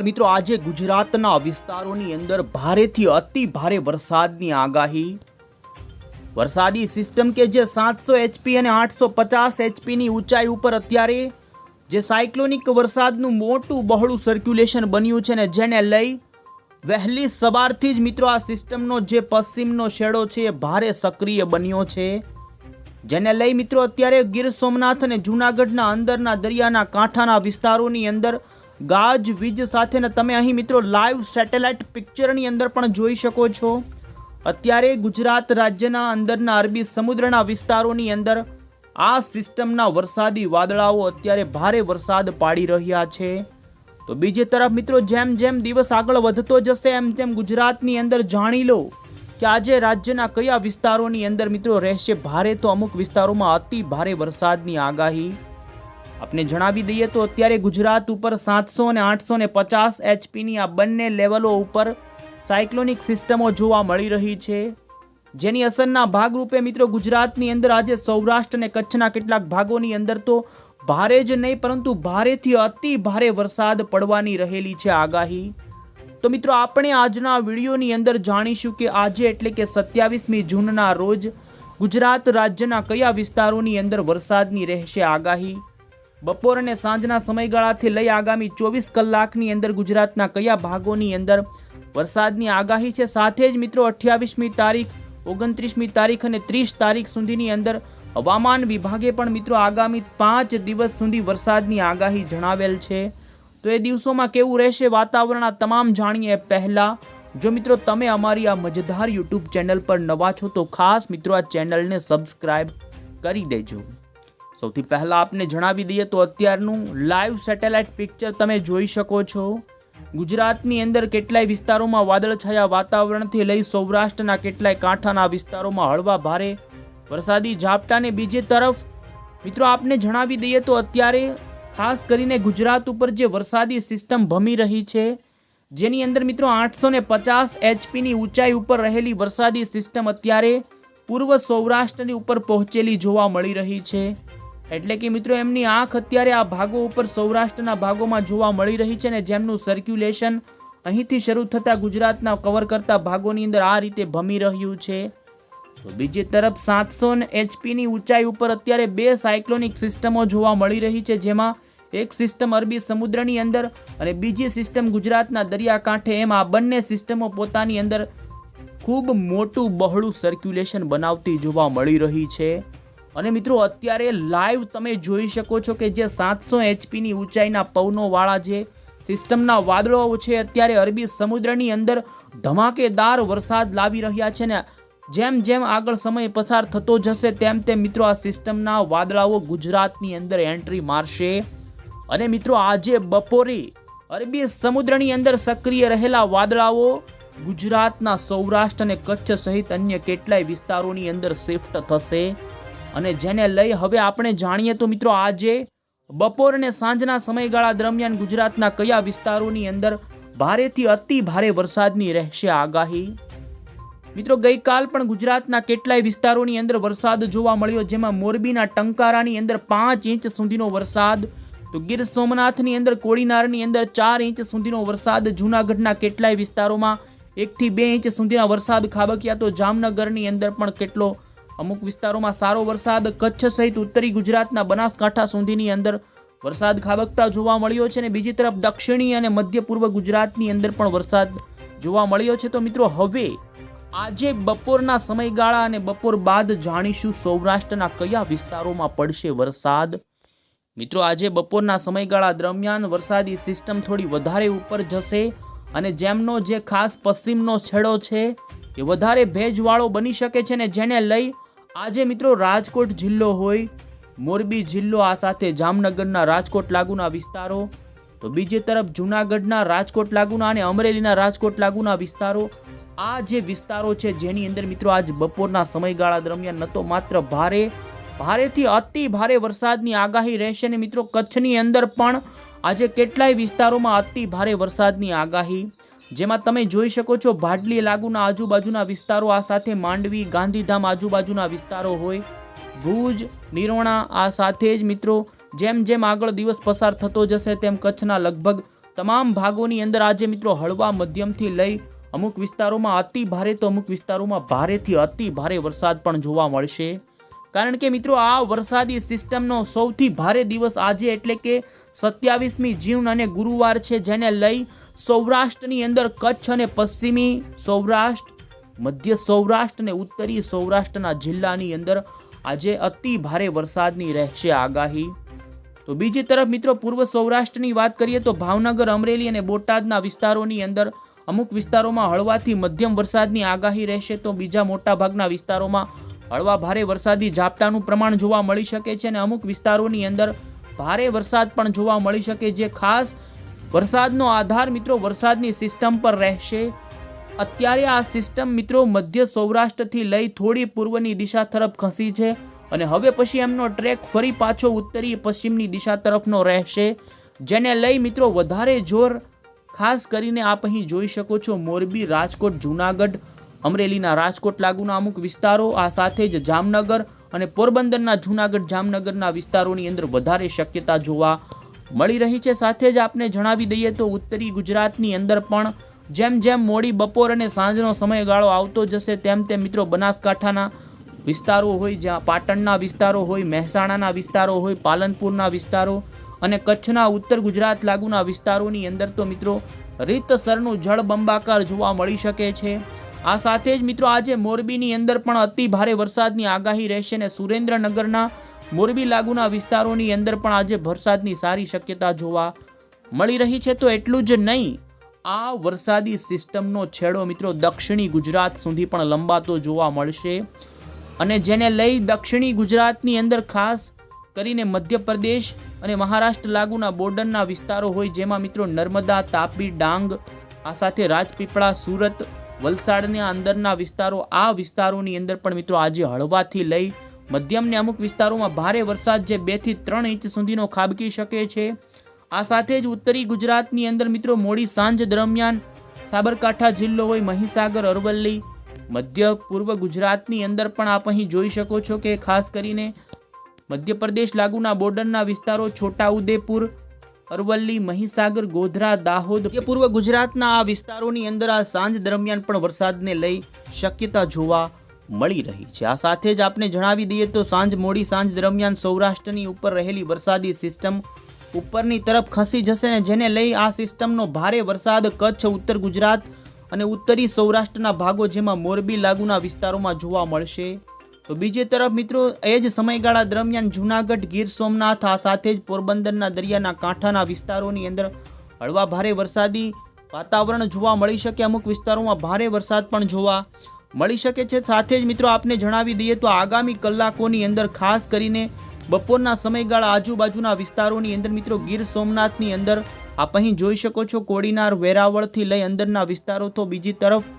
મિત્રો, આજે ગુજરાતના વિસ્તારોની અંદર ભારેથી અતિ ભારે વરસાદની આગાહી. વરસાદી સિસ્ટમ કે જે સાતસો એચપી અને આઠસો પચાસ એચપીની ઊંચાઈ ઉપર અત્યારે જે સાયક્લોનિક વરસાદનું મોટું બહોળું સર્ક્યુલેશન બન્યું છે ને જેને લઈ વહેલી સવારથી જ મિત્રો આ સિસ્ટમનો જે પશ્ચિમનો શેડો છે એ ભારે સક્રિય બન્યો છે. જેને લઈ મિત્રો અત્યારે ગીર સોમનાથ અને જૂનાગઢના અંદરના દરિયાના કાંઠાના વિસ્તારોની અંદર ગાજ, વીજ સાથેના તમે અહીં મિત્રો લાઈવ સેટેલાઇટ પિક્ચરની અંદર પણ જોઈ શકો છો. અત્યારે ગુજરાત રાજ્યના અંદરના અરબી સમુદ્રના વિસ્તારોની અંદર આ સિસ્ટમના વરસાદી વાદળાઓ અત્યારે ભારે વરસાદ પાડી રહ્યા છે. તો બીજી તરફ મિત્રો જેમ જેમ દિવસ આગળ વધતો જશે, એમ તેમ ગુજરાતની અંદર જાણી લો કે આજે રાજ્યના કયા વિસ્તારોની અંદર મિત્રો રહેશે ભારે, તો અમુક વિસ્તારોમાં અતિ ભારે વરસાદની આગાહી. આપને જણાવી દઈએ તો અત્યારે ગુજરાત ઉપર સાતસો અને આઠસો ને પચાસ એચપીની આ બંને લેવલો ઉપર સાયક્લોનિક સિસ્ટમો જોવા મળી રહી છે. જેની અસરના ભાગરૂપે મિત્રો ગુજરાતની અંદર આજે સૌરાષ્ટ્ર અને કચ્છના કેટલાક ભાગોની અંદર તો ભારે જ નહીં, પરંતુ ભારેથી અતિ ભારે વરસાદ પડવાની રહેલી છે આગાહી. તો મિત્રો આપણે આજના વિડીયોની અંદર જાણીશું કે આજે એટલે કે સત્યાવીસમી જૂનના રોજ ગુજરાત રાજ્યના કયા વિસ્તારોની અંદર વરસાદની રહેશે આગાહી. બપોર અને સાંજના સમયગાળાથી લઈ આગામી ચોવીસ કલાકની અંદર ગુજરાતના કયા ભાગોની અંદર વરસાદની આગાહી છે? સાથે જ મિત્રો, અઠ્યાવીસમી તારીખ, ઓગણત્રીસમી તારીખ અને ત્રીસ તારીખ સુધીની અંદર હવામાન વિભાગે પણ મિત્રો આગામી પાંચ દિવસ સુધી વરસાદની આગાહી જણાવેલ છે. તો એ દિવસોમાં કેવું રહેશે? વાતાવરણ આ તમામ જાણીએ પહેલાં. જો મિત્રો તમે અમારી આ મજેદાર યુટ્યુબ ચેનલ પર નવા છો તો ખાસ મિત્રો આ ચેનલને સબસ્ક્રાઈબ કરી દેજો. સૌથી પહેલાં આપને જણાવી દઈએ તો અત્યારનું લાઈવ સેટેલાઇટ પિક્ચર તમે જોઈ શકો છો. ગુજરાતની અંદર કેટલાય વિસ્તારોમાં વાદળછાયા વાતાવરણથી લઈ સૌરાષ્ટ્રના કેટલાય કાંઠાના વિસ્તારોમાં હળવા ભારે વરસાદી ઝાપટાને બીજી તરફ, મિત્રો આપને જણાવી દઈએ તો અત્યારે ખાસ કરીને ગુજરાત ઉપર જે વરસાદી સિસ્ટમ ભમી રહી છે, જેની અંદર મિત્રો આઠસો ને પચાસ એચપીની ઊંચાઈ ઉપર રહેલી વરસાદી સિસ્ટમ અત્યારે પૂર્વ સૌરાષ્ટ્રની ઉપર પહોંચેલી જોવા મળી રહી છે. એટલે કે મિત્રો, એમની આંખ અત્યારે આ ભાગો ઉપર સૌરાષ્ટ્રના ભાગોમાં જોવા મળી રહી છે ને જેમનું સર્ક્યુલેશન અહીંથી શરૂ થતા ગુજરાતના કવર કરતા ભાગોની અંદર આ રીતે ભમી રહ્યું છે. બીજી તરફ સાતસો એચપીની ઊંચાઈ ઉપર અત્યારે બે સાયક્લોનિક સિસ્ટમો જોવા મળી રહી છે, જેમાં એક સિસ્ટમ અરબી સમુદ્રની અંદર અને બીજી સિસ્ટમ ગુજરાતના દરિયાકાંઠે. એમ આ બંને સિસ્ટમો પોતાની અંદર ખૂબ મોટું બહોળું સર્ક્યુલેશન બનાવતી જોવા મળી રહી છે. અને મિત્રો, અત્યારે લાઈવ તમે જોઈ શકો છો કે જે સાતસો એચપીની ઊંચાઈના પવનોવાળા જે સિસ્ટમના વાદળો છે, અત્યારે અરબી સમુદ્રની અંદર ધમાકેદાર વરસાદ લાવી રહ્યા છે ને જેમ જેમ આગળ સમય પસાર થતો જશે, તેમ તેમ મિત્રો આ સિસ્ટમના વાદળાઓ ગુજરાતની અંદર એન્ટ્રી મારશે. અને મિત્રો, આજે બપોરે અરબી સમુદ્રની અંદર સક્રિય રહેલા વાદળાઓ ગુજરાતના સૌરાષ્ટ્ર અને કચ્છ સહિત અન્ય કેટલાય વિસ્તારોની અંદર શિફ્ટ થશે. અને જેને લઈ હવે આપણે જાણીએ તો મિત્રો આજે બપોર અને સાંજના સમયગાળા દરમિયાન ગુજરાતના કયા વિસ્તારોની અંદર ભારેથી અતિ ભારે વરસાદની રહેશે આગાહી? મિત્રો, ગઈકાલ પણ ગુજરાતના કેટલાય વિસ્તારોની અંદર વરસાદ જોવા મળ્યો, જેમાં મોરબીના ટંકારાની અંદર પાંચ ઇંચ સુધીનો વરસાદ, તો ગીર સોમનાથની અંદર કોળીનારની અંદર ચાર ઇંચ સુધીનો વરસાદ, જૂનાગઢના કેટલાય વિસ્તારોમાં એકથી બે ઇંચ સુધીના વરસાદ, ખાબક્યા તો જામનગરની અંદર પણ કેટલો અમુક વિસ્તારોમાં સારો વરસાદ, કચ્છ સહિત ઉત્તરી ગુજરાતના બનાસકાંઠા સુધીની અંદર વરસાદ ખાબકતા જોવા મળ્યો છે અને બીજી તરફ દક્ષિણી અને મધ્ય પૂર્વ ગુજરાતની અંદર પણ વરસાદ જોવા મળ્યો છે. તો મિત્રો, હવે આજે બપોરના સમયગાળા અને બપોર બાદ જાણીશું સૌરાષ્ટ્રના કયા વિસ્તારોમાં પડશે વરસાદ. મિત્રો, આજે બપોરના સમયગાળા દરમિયાન વરસાદી સિસ્ટમ થોડી વધારે ઉપર જશે અને જેમનો જે ખાસ પશ્ચિમનો છેડો છે એ વધારે ભેજવાળો બની શકે છે ને જેને લઈ આજે મિત્રો રાજકોટ જિલ્લો હોય, મોરબી જિલ્લો આ સાથે જામનગરના રાજકોટ લાગુના વિસ્તારો, તો બીજી તરફ જૂનાગઢના રાજકોટ લાગુના અને અમરેલીના રાજકોટ લાગુના વિસ્તારો, આ જે વિસ્તારો છે જેની અંદર મિત્રો આજ બપોરના સમયગાળા દરમિયાન ન તો માત્ર ભારે, ભારેથી અતિ ભારે વરસાદની આગાહી રહેશે અને મિત્રો કચ્છની અંદર પણ આજે કેટલાય વિસ્તારોમાં અતિ ભારે વરસાદની આગાહી. જેમાં તમે જોઈ શકો છો ભાડલી લાગુના આજુબાજુના વિસ્તારો આ સાથે માંડવી, ગાંધીધામ આજુબાજુના વિસ્તારો હોય. ભુજ, નિરોણા આ સાથે જ મિત્રો, જેમ જેમ આગળ દિવસ પસાર થતો જશે તેમ કચ્છના લગભગ તમામ ભાગોની અંદર આજે મિત્રો હળવા મધ્યમથી લઈ અમુક વિસ્તારોમાં અતિ ભારે તો અમુક વિસ્તારોમાં ભારેથી અતિ ભારે વરસાદ પણ જોવા મળશે. કારણ કે મિત્રો, આ વરસાદી સિસ્ટમનો સૌથી ભારે દિવસ આજે એટલે કે સત્યાવીસમી જૂન અને ગુરુવાર છે, જેને લઈ સૌરાષ્ટ્રની અંદર કચ્છ અને પશ્ચિમી સૌરાષ્ટ્ર, મધ્ય સૌરાષ્ટ્ર અને ઉત્તરી સૌરાષ્ટ્રના જિલ્લાની અંદર આજે અતિ ભારે વરસાદની રહેશે આગાહી. તો બીજી તરફ મિત્રો, પૂર્વ સૌરાષ્ટ્રની વાત કરીએ તો ભાવનગર, અમરેલી અને બોટાદના વિસ્તારોની અંદર અમુક વિસ્તારોમાં હળવાથી મધ્યમ વરસાદની આગાહી રહેશે, તો બીજા મોટાભાગના વિસ્તારોમાં હળવા ભારે વરસાદી ઝાપટાનું પ્રમાણ જોવા મળી શકે છે અને અમુક વિસ્તારોની અંદર ભારે વરસાદ પણ જોવા મળી શકે જે ખાસ વરસાદનો આધાર મિત્રો વરસાદની સિસ્ટમ પર રહેશે. અત્યારે આ સિસ્ટમ મિત્રો મધ્ય સૌરાષ્ટ્રથી લઈ થોડી પૂર્વની દિશા તરફ ખસી છે અને હવે પછી એમનો ટ્રેક ફરી પાછો ઉત્તરી પશ્ચિમની દિશા તરફનો રહેશે, જેને લઈ મિત્રો વધારે જોર ખાસ કરીને આપ અહીં જોઈ શકો છો મોરબી, રાજકોટ, જૂનાગઢ અમરેલીના રાજકોટ લાગુના અમુક વિસ્તારો, આ સાથે જ જામનગર અને પોરબંદરના જૂનાગઢ જામનગરના વિસ્તારોની અંદર વધારે શક્યતા જોવા મળી રહી છે. સાથે જ આપને જણાવી દઈએ તો ઉત્તરી ગુજરાતની અંદર પણ જેમ જેમ મોડી બપોર અને સાંજનો સમયગાળો આવતો જશે, તેમ તેમ મિત્રો બનાસકાંઠાના વિસ્તારો હોય, જ્યાં પાટણના વિસ્તારો હોય, મહેસાણાના વિસ્તારો હોય, પાલનપુરના વિસ્તારો અને કચ્છના ઉત્તર ગુજરાત લાગુના વિસ્તારોની અંદર તો મિત્રો રીતસરનું જળબંબાકાર જોવા મળી શકે છે. આ સાથે જ મિત્રો આજે મોરબીની અંદર પણ અતિ ભારે વરસાદની આગાહી રહેશે અને સુરેન્દ્રનગરના મોરબી લાગુના વિસ્તારોની અંદર પણ આજે વરસાદની સારી શક્યતા જોવા મળી રહી છે. તો એટલું જ નહીં, આ વરસાદી સિસ્ટમનો છેડો મિત્રો દક્ષિણી ગુજરાત સુધી પણ લંબાતો જોવા મળશે અને જેને લઈ દક્ષિણી ગુજરાતની અંદર ખાસ કરીને મધ્યપ્રદેશ અને મહારાષ્ટ્ર લાગુના બોર્ડરના વિસ્તારો હોય, જેમાં મિત્રો નર્મદા, તાપી, ડાંગ, આ સાથે રાજપીપળા, સુરત વલસાડના અંદરના વિસ્તારો, આ વિસ્તારોની અંદર પણ મિત્રો આજે હળવાથી લઈ મધ્યમને અમુક વિસ્તારોમાં ભારે વરસાદ જે બેથી ત્રણ ઇંચ સુધીનો ખાબકી શકે છે. આ સાથે જ ઉત્તરી ગુજરાતની અંદર મિત્રો મોડી સાંજ દરમિયાન સાબરકાંઠા જિલ્લો હોય મહીસાગર, અરવલ્લી, મધ્ય પૂર્વ ગુજરાતની અંદર પણ આપ અહીં જોઈ શકો છો કે ખાસ કરીને મધ્યપ્રદેશ લાગુના બોર્ડરના વિસ્તારો છોટાઉદેપુર અરવલ્લી, મહીસાગર, ગોધરા, દાહોદ કે પૂર્વ ગુજરાતના આ વિસ્તારોની અંદર આ સાંજ દરમિયાન પણ વરસાદને લઈ શક્યતા જોવા મળી રહી છે. આ સાથે જ આપને જણાવી દઈએ તો સાંજ મોડી સાંજ દરમિયાન સૌરાષ્ટ્રની ઉપર રહેલી વરસાદી સિસ્ટમ ઉપરની તરફ ખસી જશે ને જેને લઈ આ સિસ્ટમનો ભારે વરસાદ કચ્છ, ઉત્તર ગુજરાત અને ઉત્તરી સૌરાષ્ટ્રના ભાગો જેમાં મોરબી લાગુના વિસ્તારોમાં જોવા મળશે. તો બીજી તરફ મિત્રો, એ જ સમયગાળા દરમિયાન જૂનાગઢ, ગીર સોમનાથ, આ સાથે જ પોરબંદરના દરિયાના કાંઠાના વિસ્તારોની અંદર હળવા ભારે વરસાદી વાતાવરણ જોવા મળી શકે. અમુક વિસ્તારોમાં ભારે વરસાદ પણ જોવા મળી શકે છે. સાથે જ મિત્રો, આપને જણાવી દઈએ તો આગામી કલાકોની અંદર ખાસ કરીને બપોરના સમયગાળા આજુબાજુના વિસ્તારોની અંદર મિત્રો, ગીર સોમનાથની અંદર આપ અહીં જોઈ શકો છો કોડીનાર વેરાવળથી લઈ અંદરના વિસ્તારો. તો બીજી તરફ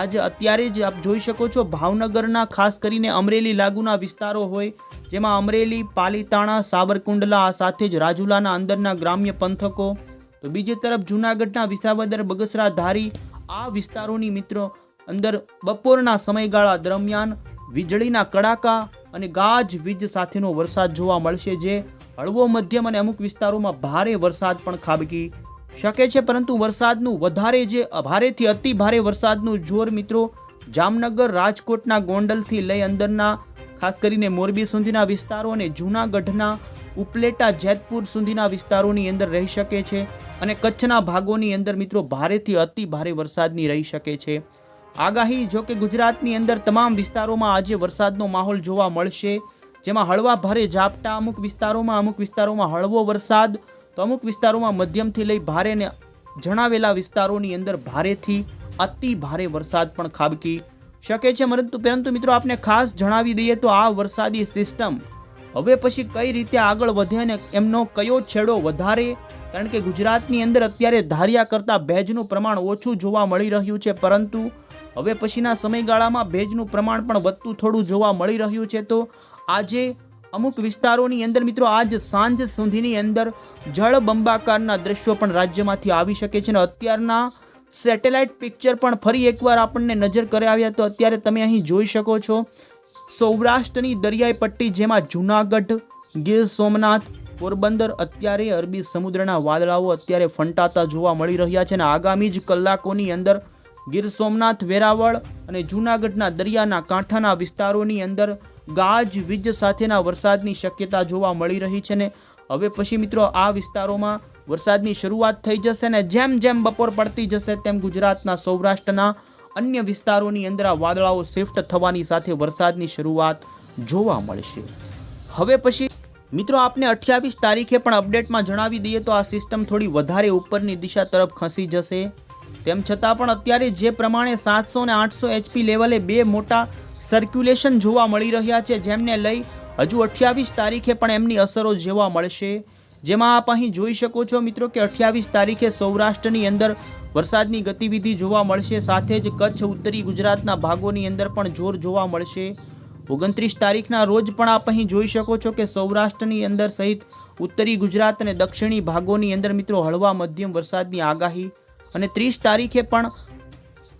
આજે અત્યારે જ આપ જોઈ શકો છો ભાવનગરના ખાસ કરીને અમરેલી લાગુના વિસ્તારો હોય, જેમાં અમરેલી, પાલીતાણા સાબરકુંડલા આ સાથે જ રાજુલાના અંદરના ગ્રામ્ય પંથકો. તો બીજી તરફ જૂનાગઢના વિસાવદર, બગસરા ધારી, આ વિસ્તારોની મિત્રો, અંદર બપોરના સમયગાળા દરમિયાન વીજળીના કડાકા અને ગાજ વીજ સાથેનો વરસાદ જોવા મળશે, જે હળવો મધ્યમ અને અમુક વિસ્તારોમાં ભારે વરસાદ પણ ખાબકી શકે છે, પરંતુ વરસાદનું વધારે જે ભારેથી અતિ ભારે વરસાદનું જોર મિત્રો જામનગર રાજકોટના ગોંડલથી લઈ અંદરના, ખાસ કરીને મોરબી સુધીના વિસ્તારો અને જૂનાગઢના ઉપલેટા, જેતપુર સુધીના વિસ્તારોની અંદર રહી શકે છે અને કચ્છના ભાગોની અંદર મિત્રો ભારેથી અતિ ભારે વરસાદની રહી શકે છે. આગાહી, જો કે ગુજરાતની અંદર તમામ વિસ્તારોમાં આજે વરસાદનો માહોલ જોવા મળશે, જેમાં હળવા ભારે ઝાપટા, અમુક વિસ્તારોમાં અમુક વિસ્તારોમાં હળવો વરસાદ તો અમુક વિસ્તારોમાં મધ્યમથી લઈ ભારે ને જણાવેલા વિસ્તારોની અંદર ભારેથી અતિ ભારે વરસાદ પણ ખાબકી શકે છે. પરંતુ પરંતુ મિત્રો આપને ખાસ જણાવી દઈએ તો આ વરસાદી સિસ્ટમ હવે પછી કઈ રીતે આગળ વધે અને એમનો કયો છેડો વધારે? કારણ કે ગુજરાતની અંદર અત્યારે ધાર્યા કરતાં ભેજનું પ્રમાણ ઓછું જોવા મળી રહ્યું છે. પરંતુ હવે પછીના સમયગાળામાં ભેજનું પ્રમાણ પણ વધતું થોડું જોવા મળી રહ્યું છે. તો આજે અમુક વિસ્તારોની અંદર મિત્રો આજ સાંજ સુધીની અંદર જળ બંબાકારના દ્રશ્યો પણ રાજ્યમાંથી આવી શકે છે અને અત્યારના સેટેલાઇટ પિક્ચર પણ ફરી એકવાર આપણને નજર કરાવ્યા તો અત્યારે તમે અહીં જોઈ શકો છો. સૌરાષ્ટ્રની દરિયાઈ પટ્ટી જેમાં જૂનાગઢ, ગીર સોમનાથ, પોરબંદર અત્યારે અરબી સમુદ્રના વાદળાઓ અત્યારે ફંટાતા જોવા મળી રહ્યા છે અને આગામી જ કલાકોની અંદર ગીર સોમનાથ, વેરાવળ અને જૂનાગઢના દરિયાના કાંઠાના વિસ્તારોની અંદર ગાજ, વીજ સાથેના વરસાદની શક્યતા જોવા મળી રહી છે ને હવે પછી મિત્રો આ વિસ્તારોમાં વરસાદની શરૂઆત થઈ જશે ને જેમ જેમ બપોર પડતી જશે તેમ ગુજરાતના સૌરાષ્ટ્રના અન્ય વિસ્તારોની અંદર આ વાદળાઓ શિફ્ટ થવાની સાથે વરસાદની શરૂઆત જોવા મળશે. હવે પછી મિત્રો આપને અઠ્યાવીસ તારીખે પણ અપડેટમાં જણાવી દઈએ તો આ સિસ્ટમ થોડી વધારે ઉપરની દિશા તરફ ખસી જશે. તેમ છતાં પણ અત્યારે જે પ્રમાણે સાતસો ને આઠસો એચપી લેવલે બે મોટા સર્ક્યુલેશન જોવા મળી રહ્યા છે, જેમને લઈ હજુ અઠ્યાવીસ તારીખે પણ એમની અસરો જોવા મળશે. જેમાં આપ અહીં જોઈ શકો છો મિત્રો કે અઠ્યાવીસ તારીખે સૌરાષ્ટ્રની અંદર વરસાદની ગતિવિધિ જોવા મળશે, સાથે જ કચ્છ, ઉત્તરી ગુજરાતના ભાગોની અંદર પણ જોર જોવા મળશે. ઓગણત્રીસ તારીખના રોજ પણ આપ અહીં જોઈ શકો છો કે સૌરાષ્ટ્રની અંદર સહિત ઉત્તરી ગુજરાત અને દક્ષિણી ભાગોની અંદર મિત્રો હળવા મધ્યમ વરસાદની આગાહી. અને ત્રીસ તારીખે પણ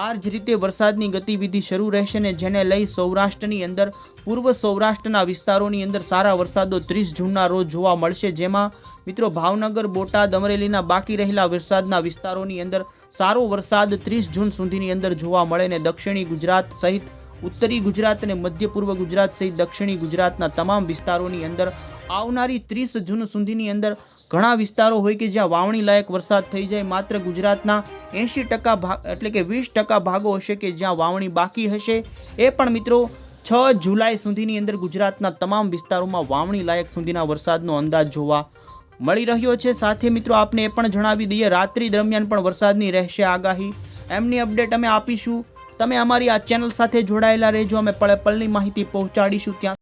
આ જ રીતે વરસાદની ગતિવિધિ શરૂ રહેશે ને જેને લઈ સૌરાષ્ટ્રની અંદર, પૂર્વ સૌરાષ્ટ્રના વિસ્તારોની અંદર સારા વરસાદો ત્રીસ જૂનના રોજ જોવા મળશે. જેમાં, મિત્રો, ભાવનગર, બોટાદ, અમરેલીના બાકી રહેલા વરસાદના વિસ્તારોની અંદર સારો વરસાદ ત્રીસ જૂન સુધીની અંદર જોવા મળે ને દક્ષિણી ગુજરાત સહિત ઉત્તરી ગુજરાત અને મધ્ય પૂર્વ ગુજરાત સહિત દક્ષિણી ગુજરાતના તમામ વિસ્તારોની અંદર આવનારી ત્રીસ જૂન સુધીની અંદર ઘણા વિસ્તારો હોય કે જ્યાં વાવણી લાયક વરસાદ થઈ જાય, માત્ર ગુજરાતના એંશી ટકા ભાગ એટલે કે વીસ ટકા ભાગો હશે કે જ્યાં વાવણી બાકી હશે. એ પણ મિત્રો, છ જુલાઈ સુધીની અંદર ગુજરાતના તમામ વિસ્તારોમાં વાવણી લાયક સુધીના વરસાદનો અંદાજ જોવા મળી રહ્યો છે. સાથે મિત્રો, આપને એ પણ જણાવી દઈએ, રાત્રિ દરમિયાન પણ વરસાદની રહેશે આગાહી. એમની અપડેટ અમે આપીશું. તમે અમારી આ ચેનલ સાથે જોડાયેલા રહેજો. અમે પળે પળની માહિતી પહોંચાડીશું ત્યાં